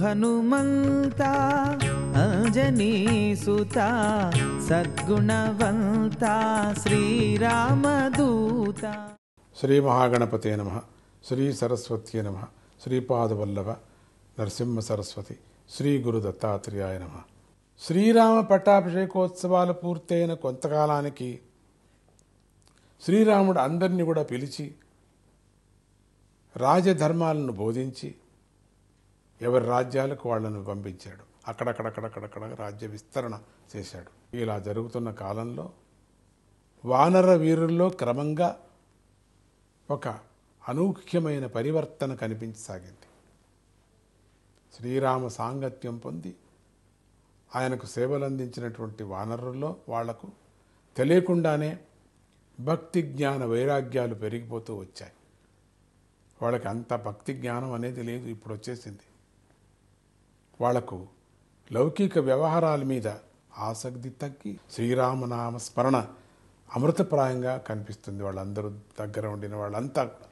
హనుమంత అంజనీసుత సద్గుణవంత శ్రీరామదూత. శ్రీ మహాగణపతే నమ. శ్రీ సరస్వత్యే నమ. శ్రీపాదవల్లభ నరసింహ సరస్వతి శ్రీ గురు దత్తాత్రేయాయ నమ. శ్రీరామ పట్టాభిషేకోత్సవాలు పూర్తయిన కొంతకాలానికి శ్రీరాముడు అందరినీ కూడా పిలిచి రాజధర్మాలను బోధించి ఎవరి రాజ్యాలకు వాళ్ళను పంపించాడు. అక్కడక్కడక్కడక్కడక్కడ రాజ్య విస్తరణ చేశాడు. ఇలా జరుగుతున్న కాలంలో వానర వీరుల్లో క్రమంగా ఒక అనూఖ్యమైన పరివర్తన కనిపించసాగింది. శ్రీరామ సాంగత్యం పొంది ఆయనకు సేవలు అందించినటువంటి వానరుల్లో వాళ్ళకు తెలియకుండానే భక్తి జ్ఞాన వైరాగ్యాలు పెరిగిపోతూ వచ్చాయి. వాళ్ళకి అంత భక్తి జ్ఞానం అనేది లేదు ఇప్పుడు వచ్చేసింది. వాళ్ళకు లౌకిక వ్యవహారాల మీద ఆసక్తి తగ్గి శ్రీరామనామ స్మరణ అమృతప్రాయంగా కనిపిస్తుంది వాళ్ళందరూ దగ్గర ఉండిన వాళ్ళంతా కూడా.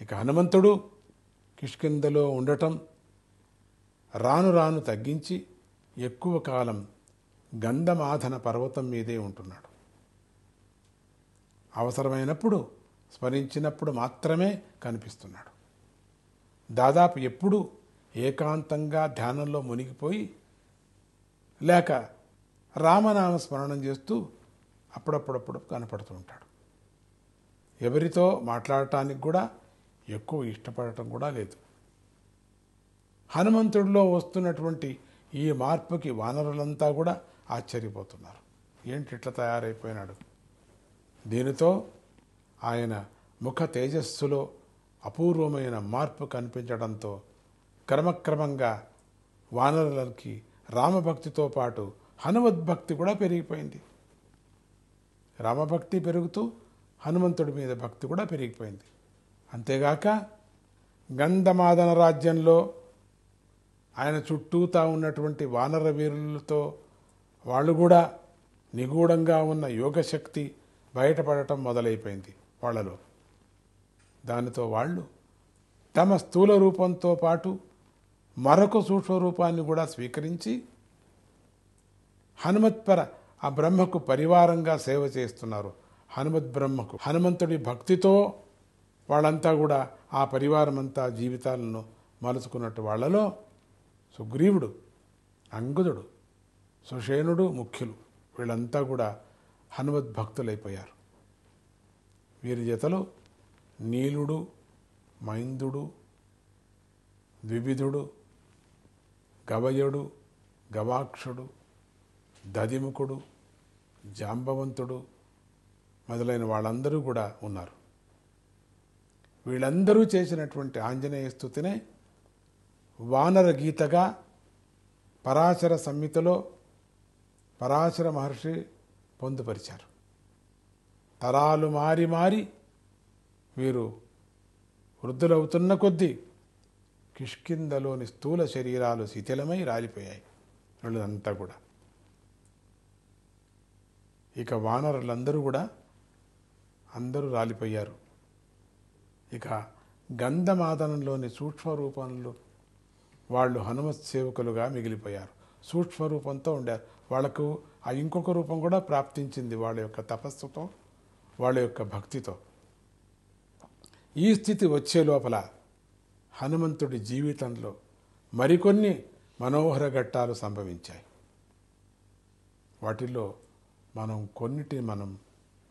ఇక హనుమంతుడు కిష్కిందలో ఉండటం రాను రాను తగ్గించి ఎక్కువ కాలం గంధమాధన పర్వతం మీదే ఉంటున్నాడు. అవసరమైనప్పుడు స్మరించినప్పుడు మాత్రమే కనిపిస్తున్నాడు. దాదాపు ఎప్పుడు ఏకాంతంగా ధ్యానంలో మునిగిపోయి లేక రామనామ స్మరణం చేస్తూ అప్పుడప్పుడప్పుడు కనపడుతూ ఉంటాడు. ఎవరితో మాట్లాడటానికి కూడా ఎక్కువ ఇష్టపడటం కూడా లేదు. హనుమంతుడిలో వస్తున్నటువంటి ఈ మార్పుకి వానరులంతా కూడా ఆశ్చర్యపోతున్నారు. ఏంటి ఇట్లా తయారైపోయినాడు? దీనితో ఆయన ముఖ తేజస్సులో అపూర్వమైన మార్పు కనిపించడంతో క్రమక్రమంగా వానరులకి రామభక్తితో పాటు హనుమద్భక్తి కూడా పెరిగిపోయింది. రామభక్తి పెరుగుతూ హనుమంతుడి మీద భక్తి కూడా పెరిగిపోయింది. అంతేగాక గంధమాదన రాజ్యంలో ఆయన చుట్టూతా ఉన్నటువంటి వానర వీరులతో వాళ్ళు కూడా నిగూఢంగా ఉన్న యోగశక్తి బయటపడటం మొదలైపోయింది వాళ్ళలో. దానితో వాళ్ళు తమ స్థూల రూపంతో పాటు మరొక సూక్ష్మ రూపాన్ని కూడా స్వీకరించి హనుమత్పర ఆ బ్రహ్మకు పరివారంగా సేవ చేస్తున్నారు. హనుమత్ బ్రహ్మకు హనుమంతుడి భక్తితో వాళ్ళంతా కూడా ఆ పరివారం అంతా జీవితాలను మలుచుకున్నట్టు వాళ్ళలో సుగ్రీవుడు అంగుదుడు సుషేణుడు ముఖ్యులు వీళ్ళంతా కూడా హనుమద్ భక్తులైపోయారు. వీరి జతలో నీలుడు మైందుడు ద్వివిధుడు గవయుడు గవాక్షుడు దదిముఖుడు జాంబవంతుడు మొదలైన వాళ్ళందరూ కూడా ఉన్నారు. వీళ్ళందరూ చేసినటువంటి ఆంజనేయ స్థుతినే వానర గీతగా పరాశర సంహితలో పరాశర మహర్షి పొందుపరిచారు. తరాలు మారి మారి వీరు వృద్ధులవుతున్న కొద్దీ కిష్కిందలోని స్థూల శరీరాలు శిథిలమై రాలిపోయాయి. వీళ్ళంతా కూడా. ఇక వానరులందరూ కూడా అందరూ రాలిపోయారు. ఇక గంధమాదనంలోని సూక్ష్మ రూపంలో వాళ్ళు హనుమత్ సేవకులుగా మిగిలిపోయారు. సూక్ష్మ రూపంతో ఉండారు. వాళ్ళకు ఆ ఇంకొక రూపం కూడా ప్రాప్తించింది వాళ్ళ యొక్క తపస్సుతో వాళ్ళ యొక్క భక్తితో. ఈ స్థితి వచ్చే లోపల హనుమంతుడి జీవితంలో మరికొన్ని మనోహర ఘట్టాలు సంభవించాయి. వాటిల్లో మనం కొన్నిటిని మనం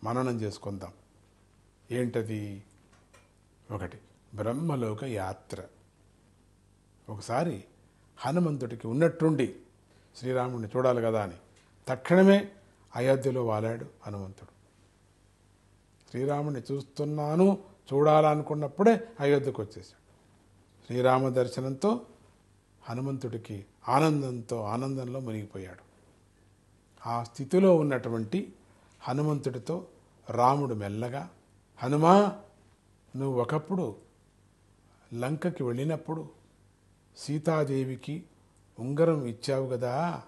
మననం చేసుకుందాం. ఏంటది? ఒకటి బ్రహ్మలోక యాత్ర. ఒకసారి హనుమంతుడికి ఉన్నట్టుండి శ్రీరాముడిని చూడాలి కదా అని తక్షణమే అయోధ్యలో వాలాడు హనుమంతుడు. శ్రీరాముడిని చూస్తున్నాను చూడాలనుకున్నప్పుడే అయోధ్యకు వచ్చేసాడు శ్రీరామ దర్శనంతో హనుమంతుడికి ఆనందంతో ఆనందంలో మునిగిపోయాడు. ఆ స్థితిలో ఉన్నటువంటి హనుమంతుడితో రాముడు మెల్లగా హనుమా నువ్వు ఒకప్పుడు లంకకి వెళ్ళినప్పుడు సీతాదేవికి ఉంగరం ఇచ్చావు కదా.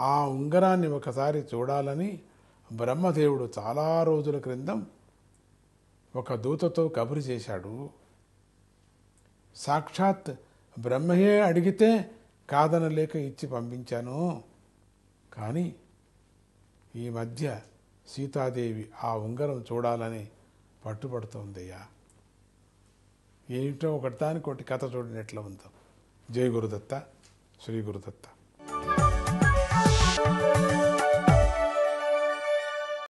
ఆ ఉంగరాన్ని ఒకసారి చూడాలని బ్రహ్మదేవుడు చాలా రోజుల క్రిందం ఒక దూతతో కబురు చేశాడు. సాక్షాత్ బ్రహ్మయే అడిగితే కాదనలేక ఇచ్చి పంపించాను. కానీ ఈ మధ్య సీతాదేవి ఆ ఉంగరం చూడాలని పట్టుపడుతోందయ్యా ఏమిటో ఒకటి దానికోటి కథ చూడని ఎట్లా ఉందో. జై గురుదత్త శ్రీ గురుదత్త.